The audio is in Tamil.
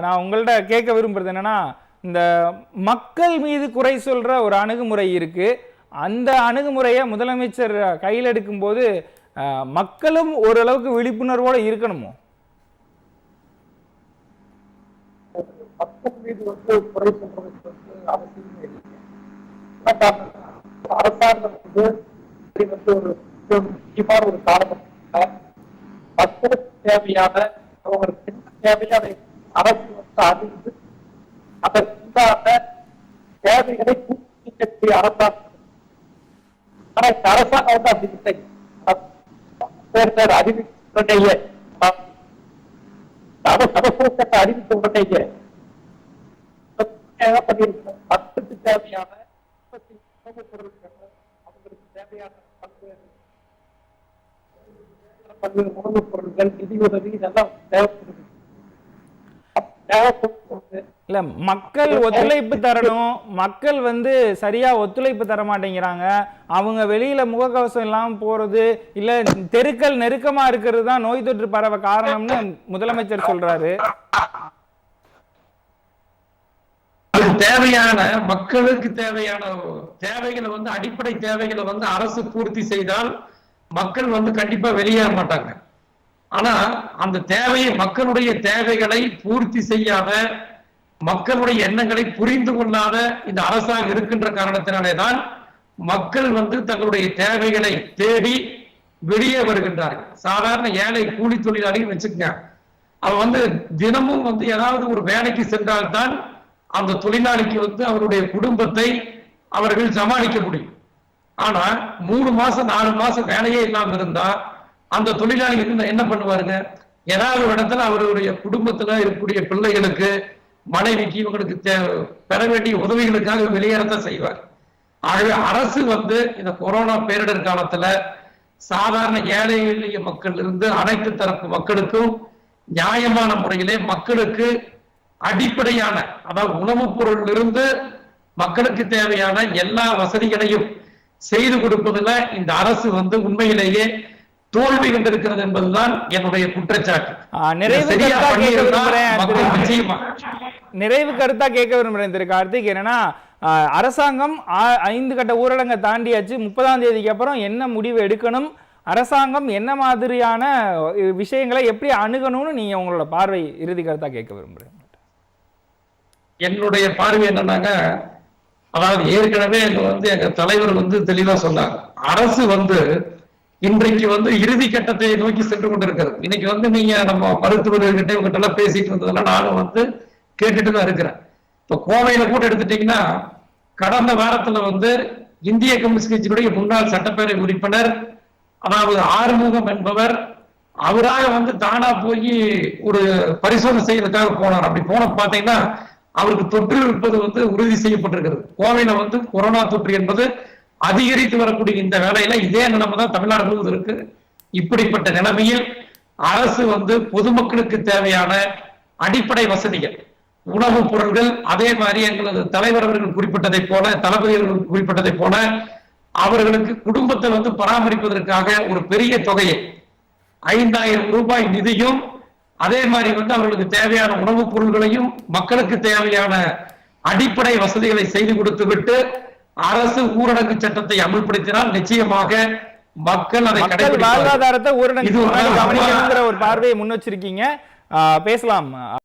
நான் உங்கள்ட்ட கேட்க விரும்புறது என்னன்னா இந்த மக்கள் மீது குறை சொல்ற ஒரு அணுகுமுறை இருக்கு. அந்த அணுகுமுறையை முதலமைச்சர் கையில் எடுக்கும்போது மக்களும் ஓரளவுக்கு விழிப்புணர்வோட இருக்கணுமோ? மக்கள் மீது வந்து குறை சொல்றதுக்கு வந்து அவசியமே இல்லை. அரசாங்கம் வந்து வந்து ஒரு முக்கியமான ஒரு காரணம் மக்களுக்கு தேவையான அவங்களுக்கு தேவையான அரசு வந்து அறிந்து அதற்குண்டான தேவைகளை பூர்த்தி செய்யக்கூடிய அரசாங்கம் ஆனா இந்த அரசாங்கம் வந்து அப்படி இல்லை தேர்தல் அறிவிப்புடைய அரசாங்கத்தை அறிவித்த உடனேயே என்ன பண்ணிருக்கணும் மக்களுக்கு தேவையான உற்பத்தி உணவுப் பொருட்கள் அவங்களுக்கு தேவையான பல்வேறு பல்வேறு உணவுப் பொருட்கள் நிதி உதவி இதெல்லாம் தேவைப்படுது அப்ப தேவைப்படும்போது இல்ல மக்கள் ஒத்துழைப்பு தரணும். மக்கள் வந்து சரியா ஒத்துழைப்பு தர மாட்டேங்கிறாங்க. அவங்க வெளியில முகக்கவசம் இல்லாம போறது இல்ல தெருக்கள் நெருக்கமா இருக்கிறது தான் நோய் தொற்று பரவ காரணம்னு முதலமைச்சர் சொல்றாரு. தேவையான மக்களுக்கு தேவையான தேவைகளை வந்து அடிப்படை தேவைகளை வந்து அரசு பூர்த்தி செய்தால் மக்கள் வந்து கண்டிப்பா வெளியேற மாட்டாங்க. ஆனா அந்த தேவையை மக்களுடைய தேவைகளை பூர்த்தி செய்யாத மக்களுடைய எண்ணங்களை புரிந்து கொள்ளாத இந்த அரசாங்கம் இருக்கின்ற காரணத்தினாலே தான் மக்கள் வந்து தங்களுடைய தேவைகளை தேடி வெளியே வருகின்றார்கள். சாதாரண ஏழை கூலி தொழிலாளிகள் வச்சுக்கங்க. அவன் வந்து தினமும் வந்து ஏதாவது ஒரு வேலைக்கு சென்றால்தான் அந்த தொழிலாளிக்கு வந்து அவருடைய குடும்பத்தை அவர்கள் சமாளிக்க முடியும். ஆனா மூணு மாசம் நாலு மாசம் வேலையே இல்லாமல் இருந்தா அந்த தொழிலாளிகளுக்கு என்ன பண்ணுவாருங்க? ஏதாவது ஒரு இடத்துல அவருடைய குடும்பத்துல இருக்கக்கூடிய பிள்ளைகளுக்கு மனைவிக்கு இவங்களுக்கு பெற வேண்டிய உதவிகளுக்காக வெளியேறத்தான் செய்வார். ஆகவே அரசு வந்து இந்த கொரோனா பேரிடர் காலத்துல சாதாரண ஏழை எளிய மக்கள் இருந்து அனைத்து தரப்பு மக்களுக்கும் நியாயமான முறையிலே மக்களுக்கு அடிப்படையான அதாவது உணவுப் பொருளிலிருந்து மக்களுக்கு தேவையான எல்லா வசதிகளையும் செய்து கொடுப்பதுல இந்த அரசு வந்து உண்மையிலேயே தோல்வி கண்டிருக்கிறது என்பதுதான் என்னுடைய குற்றச்சாட்டு. நிறைவு கருத்தா கேட்க விரும்புறேன் திரு- நிச்சயமா. நிறைவு கருத்தா கேட்க விரும்புறேன் திரு கார்த்திக். என்னன்னா அரசாங்கம் ஐந்து கட்ட ஊரடங்கை தாண்டியாச்சு. முப்பதாம் தேதிக்கு அப்புறம் என்ன முடிவு எடுக்கணும்? அரசாங்கம் என்ன மாதிரியான விஷயங்களை எப்படி அணுகணும்னு நீங்க உங்களோட பார்வை இறுதி கருத்தா கேட்க விரும்புறேன். என்னுடைய பார்வை என்னன்னாங்க அதாவது ஏற்கனவே எங்க வந்து எங்க தலைவர் வந்து தெளிவா சொன்னார். அரசு வந்து இன்றைக்கு வந்து இறுதி கட்டத்தை நோக்கி சென்று கொண்டிருக்கிறது. இன்னைக்கு வந்து நீங்க நம்ம மருத்துவர்கிட்ட இவங்கிட்ட எல்லாம் பேசிட்டு இருந்ததெல்லாம் நானும் வந்து கேட்டுட்டு தான் இருக்கிறேன். இப்ப கோவையில கூட எடுத்துட்டீங்கன்னா கடந்த வாரத்துல வந்து இந்திய கம்யூனிஸ்ட் கட்சியினுடைய முன்னாள் சட்டப்பேரவை உறுப்பினர் அதாவது ஆறுமுகம் என்பவர் அவராக வந்து தானா போய் ஒரு பரிசோதனை செய்யறதுக்காக போனார். அப்படி போன பாத்தீங்கன்னா அவருக்கு தொற்று இருப்பது வந்து உறுதி செய்யப்பட்டிருக்கிறது. கோவையில வந்து கொரோனா தொற்று என்பது அதிகரித்து வரக்கூடிய இந்த வேலையில இதே நிலைமை தான் தமிழ்நாடு முழுவதும் இருக்கு. இப்படிப்பட்ட நிலைமையில் அரசு வந்து பொதுமக்களுக்கு தேவையான அடிப்படை வசதிகள் உணவுப் பொருட்கள் அதே மாதிரி எங்களது தலைவர் அவர்கள் குறிப்பிட்டதை போல தளபதி அவர்கள் குறிப்பிட்டதை போல அவர்களுக்கு குடும்பத்தை வந்து பராமரிப்பதற்காக ஒரு பெரிய தொகையை ஐந்தாயிரம் ரூபாய் நிதியும் அதே மாதிரி வந்து அவர்களுக்கு தேவையான உணவுப் பொருள்களையும் மக்களுக்கு தேவையான அடிப்படை வசதிகளை செய்து கொடுத்து விட்டு அரசு ஊரடங்கு சட்டத்தை அமல்படுத்தினால் நிச்சயமாக மக்கள் அதை வாழ்வாதாரத்தை ஊரடங்கு ஒரு பார்வையை முன் வச்சிருக்கீங்க. பேசலாம்.